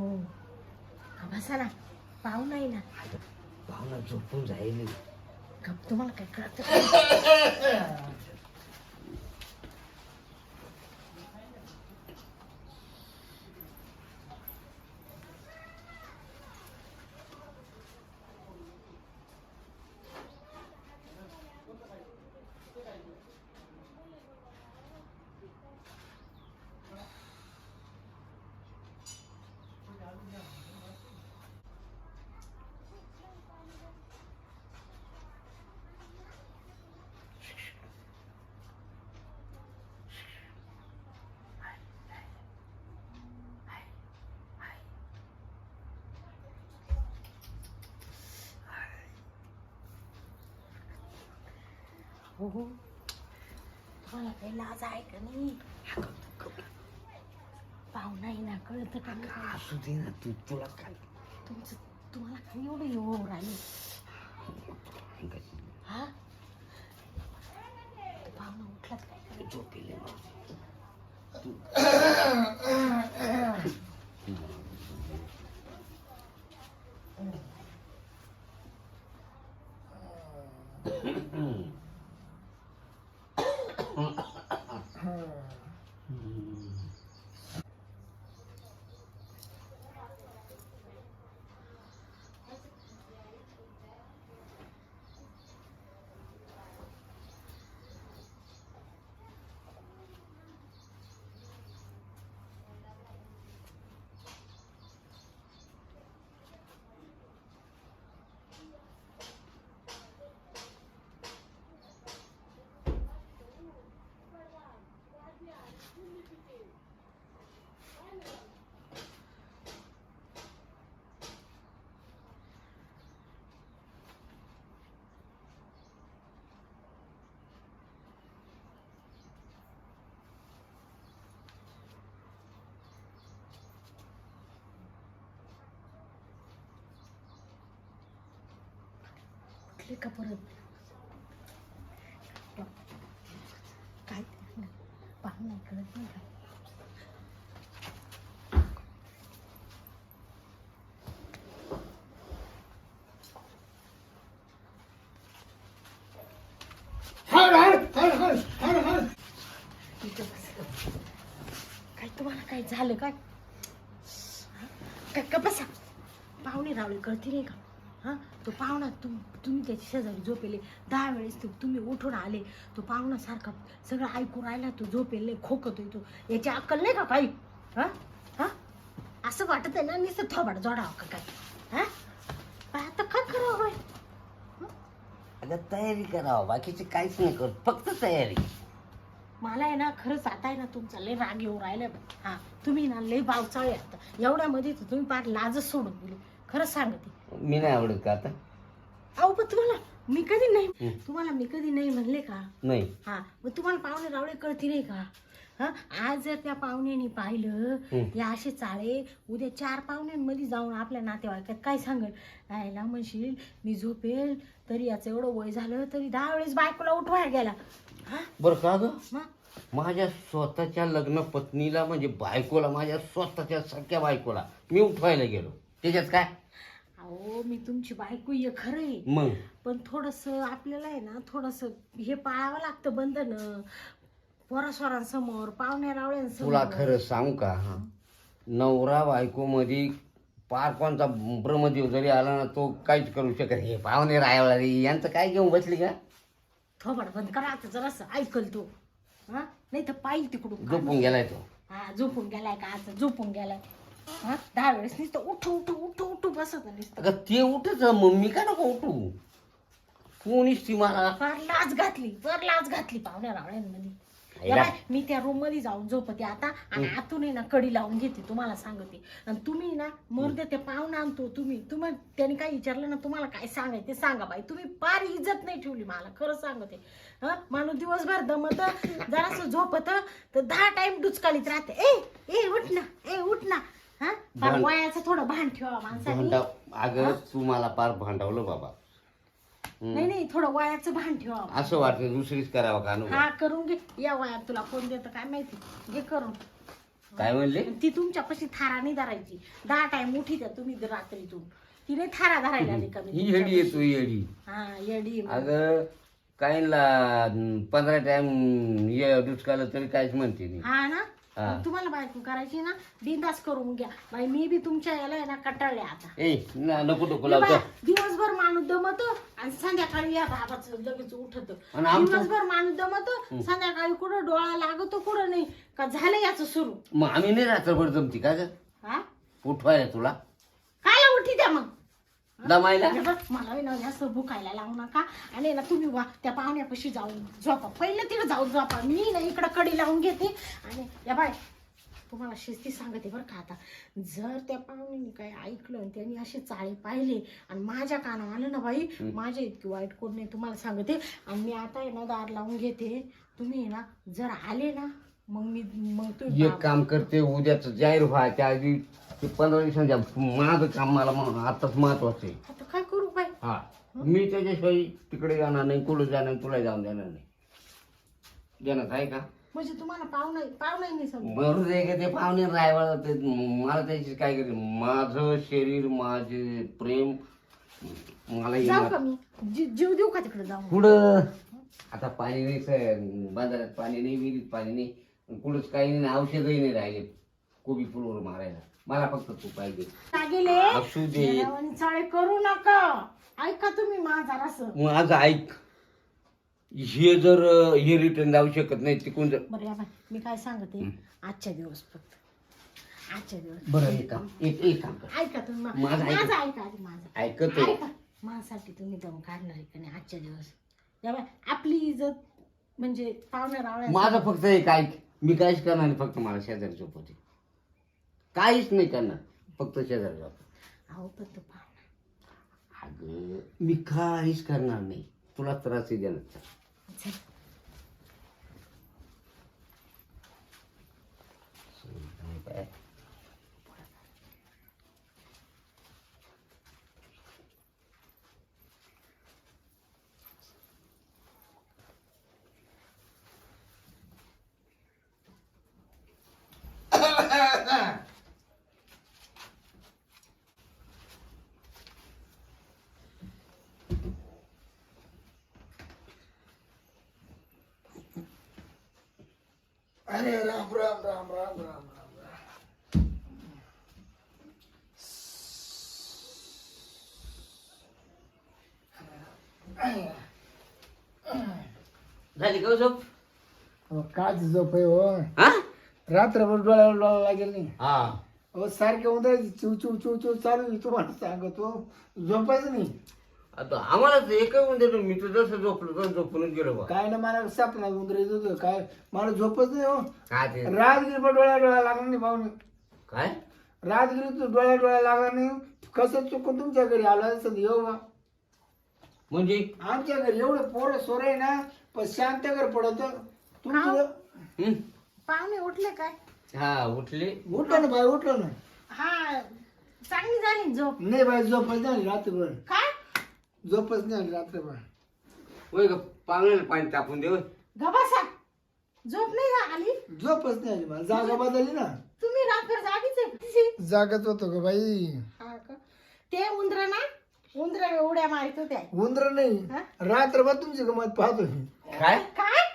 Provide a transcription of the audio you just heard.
हो बसा ना. पाहू नाही ना भावना झोपून गप तुम्हाला काय कळत हो हो तुम्हाला काही लाज आहे का नाही पाहू नाही ना कळत का नाही? असू दे ना तू तुला काय तुमचं तुम्हाला काही एवढं येऊ राहिले हा पाहुणा उठलात काय करायचं? झोपेले तू उठले का परत? काय कळत नाही तुम्हाला काय झालं काय? काय का बसा? पाहुणे रावळे कळती नाही का? हा? तो पाहुणा तुम तुम्ही त्याची शेजारी झोपेले. दहा वेळेस तो तुम्ही उठून आले. तो पाहुणा सारखा सगळं ऐकून राहिला तो झोपेले खोकतोय तो याची अक्कल नाही का काही हा? हा? असं वाटत आहे ना नुसतं थोबाड जोडावं का काय? हा? आता काय करावं? अगं तयारी करावं. बाकीचे काहीच नाही करत. फक्त तयारी. मला आहे ना खरंच आता आहे ना तुमचा लय राग येऊ राहिला. हा तुम्ही ना लय बावचाळे आता एवढ्यामध्ये तुम्ही पार लाजच सोडून दिली. खरंच सांगते. मी नाही आवडत का आता? अहो पण तुम्हाला मी कधी नाही. तुम्हाला मी कधी नाही म्हणले का? नाही. हा मग तुम्हाला पाहुणे रावळे कळती नाही का? हा आज जर त्या पाहुण्याने पाहिलं. या असे चाळे उद्या चार पाहुण्यांमध्ये जाऊन आपल्या नातेवाईकात काय सांगेल? यायला म्हणशील मी झोपेल तरी याचं एवढं वय झालं तरी दहा वेळेस बायकोला उठवायला गेला. हा? बरं का ग? मग? माझ्या स्वतःच्या लग्न पत्नीला म्हणजे बायकोला माझ्या स्वतःच्या सख्या बायकोला मी उठवायला गेलो. त्याच्यात काय? अहो मी तुमची बायको ये खरं आहे. मग? पण थोडस आपल्याला आहे ना थोडस हे पाळावं लागतं बंधन. पोरास्वरांसमोर पाहुण्या रावळ्यांसमोर. तुला खरं सांगू का? नवरा बायको मध्ये पार कोणता ब्रह्मदेव जरी आला ना तो काहीच करू शकत हे पाहुणे रायवळा रे यांचं काय घेऊन बसली का? थोबड बंद करा आता जरासं ऐकल तो. हा? नाही तर पाहिजे तिकडून झोपून गेलाय तो. हा झोपून गेलाय का? आता झोपून गेलाय. हा? दहा वेळेस नुसतं उठू उठू उठू उठू बसत नुसतं. अगं ते उठच मग मी का नको उठू? कोणीच ती मला फार लाज घातली फार लाज घातली पाहुण्या रावळ्यांमध्ये. आईला- या बाय, मी त्या रूममध्ये जाऊन झोपते आता आणि आतून आहे ना कडी लावून घेते तुम्हाला सांगते. आणि तुम्ही ना मर्द ते पाहुणा आणतो तुम्ही तुम्ही त्यांनी काय विचारलं ना तुम्हाला काय सांगायचं ते सांगा बाई. तुम्ही फार इज्जत नाही ठेवली मला खरं सांगते. हा? माणूस दिवसभर दमत जरासं झोपत तर दहा टाइम डुचकालीत राहते. ए ए उठ ना ए उठ ना. हा? भांड- वयाचं थोडं भान ठेवा माणसाने. भांडा अगं तू मला पार भांडवलं बाबा. नाही नाही थोडं वयाचं भान ठेवा. असं वाटतं दुसरीच करावं का हा करून घे. या वयात तुला कोण देतं काय माहिती? घे करून. काय म्हणले? ती तुमच्यापाशी थारा नाही धरायची. दहा टाइम उठी द्या तुम्ही रात्रीतून. तिने थारा धरायला रिकामी ही येडी येतो येडी. हा येडी अगं काहींना पंधरा टाइम ये दुष्काळ तरी काहीच म्हणते नाही. हा ना? हा. मग तुम्हाला बायको करायची ना बिंदास करून घ्या. बाई मी बी तुमच्या याला आहे ना कटाळले आता. ए न- नको डोकं हे लावतो बघा, दिवसभर माणूस दमत आणि संध्याकाळी या बाबाच लगेच उठत. आणि आमचं- दिवसभर माणूस दमत संध्याकाळी कुठं डोळा लागतो कुठं नाही. का झालं याच सुरू? मग आम्ही नाही रात्रभर जमती का ग? हा? उठवायला तुला. काय उठी द्या मग? दमायला? हे बघ, मला आहे ना जास्त भुकायला लावू नका. आणि ना तुम्ही वा त्या पाहुण्यापाशी जाऊन झोपा. पहिलं तिकडे जाऊन झोपा. मी ना इकडं कडी लावून घेते. आणि या बाय तुम्हाला शिस्ती सांगते बरं का आता. जर त्या पाहुण्याने काय ऐकलं आणि त्यांनी असे चाळे पाहिले आणि माझ्या कानावर आलं ना बाई माझ्या इतकी वाईट कोण नाही तुम्हाला सांगते. आणि मी आता आहे ना दार लावून घेते. तुम्ही आहे ना जर आले ना मग मी मग तुम्ही एक काम करते उद्याच जाहीर व्हायच्या आधी ते पंधरा दिवसांच्या माझं काम मला म- आताच महत्वाचं आहे. आता काय करू बाई? हा. मी त्याच्याशिवाय तिकडे जाणार नाही कुठं जाणार नाही, तुला जाऊन देणार नाही. देणार आहे का? म्हणजे तुम्हाला पाहुणा पाहुणा नाही समजा. बरोबर आहे का ते पाहुणे रायवाळ ते मला त्याची काय करते माझं शरीर माझे प्रेम मला जाऊ येणार. का मी? जी- जीव देऊ का तिकडे जाऊन? कुठं? आता पाणी नाही स- बाजारात पाणी नाही विहिरीत पाणी नाही. कुठंच काही नाही औषधही नाही राहिले. कोबी फुलवर मारायला. मला फक्त तू पाहिजे. असू दे. करू नका. ऐका तुम्ही माझा असं माझं ऐक. हे जर अं, हे रिटर्न जाऊ शकत नाही तिकडून जर बरं या बाई मी काय सांगते? आजच्या दिवस फक्त. आजच्या दिवस. बरं एक काम एक एक काम कर. ऐका तुम्ही मा- माझं. माझं ऐका आधी माझं. ऐकतो ऐका. माझ्यासाठी तुम्ही दम काढणार आहे का नाही आजच्या दिवस? या बाई आपली इज्जत म्हणजे पाहुण्या रावळ्या माझं फक्त एक ऐक. मी काहीच करणार नाही फक्त मला शेजारी झोपवते. काहीच नाही करणार फक्त शेजारी झोप अहो पण तो पाहुणा अगं मी काहीच करणार नाही तुला त्रासही देणार. चल. काय? अरे राम राम राम राम झाली का हो झोप? काय झोप आहे हो? हा? रात्रभर डोळ्याला डोळा लागेल नाही. हा. अहो सारखे उंदराची चिव चिव चिव चिव चालू आहे. तुम्हाला सांगतो. झोपायच नाही. आता आम्हाला तर एकच म्हणते मी तर जसं झोपलो तसं झोपूनच गेलो बा. काय ना मला सपना उंदर येत होतं. काय? मला झोपच नाही हो. काय ते? रातगिरी पण डोळ्या डोळ्या लागणार नाही पाहुणे काय? रातगिरी डोळ्या डोळ्या लागणार नाही. कसं चुकून तुमच्या घरी आलं असं येऊ बा. म्हणजे? आमच्या घरी एवढं पोरं सोर आहे ना पण शांत घर पडत. तुमचं? हं? पाहुणे उठले काय? हा उठले. उठलं ना बाई उठलं ना. हा चांगली झाली झोप. नाही बाई नाही आली रात्रभर. काय? झोपच नाही आली रात्रभर होय ग पाण्याला पाणी टाकून दे होय. गबासा झोप नाही आली. झोपच नाही आली मला जागा बदलली ना. तुम्ही रात्र जागीच आहे? जागत होतो ग बाई. हा का? ते उंदर ना उंदर उड्या मारत होत्या. उंदर नाही. हा? रात्रभर तुमची गमत पाहतो काय? काय?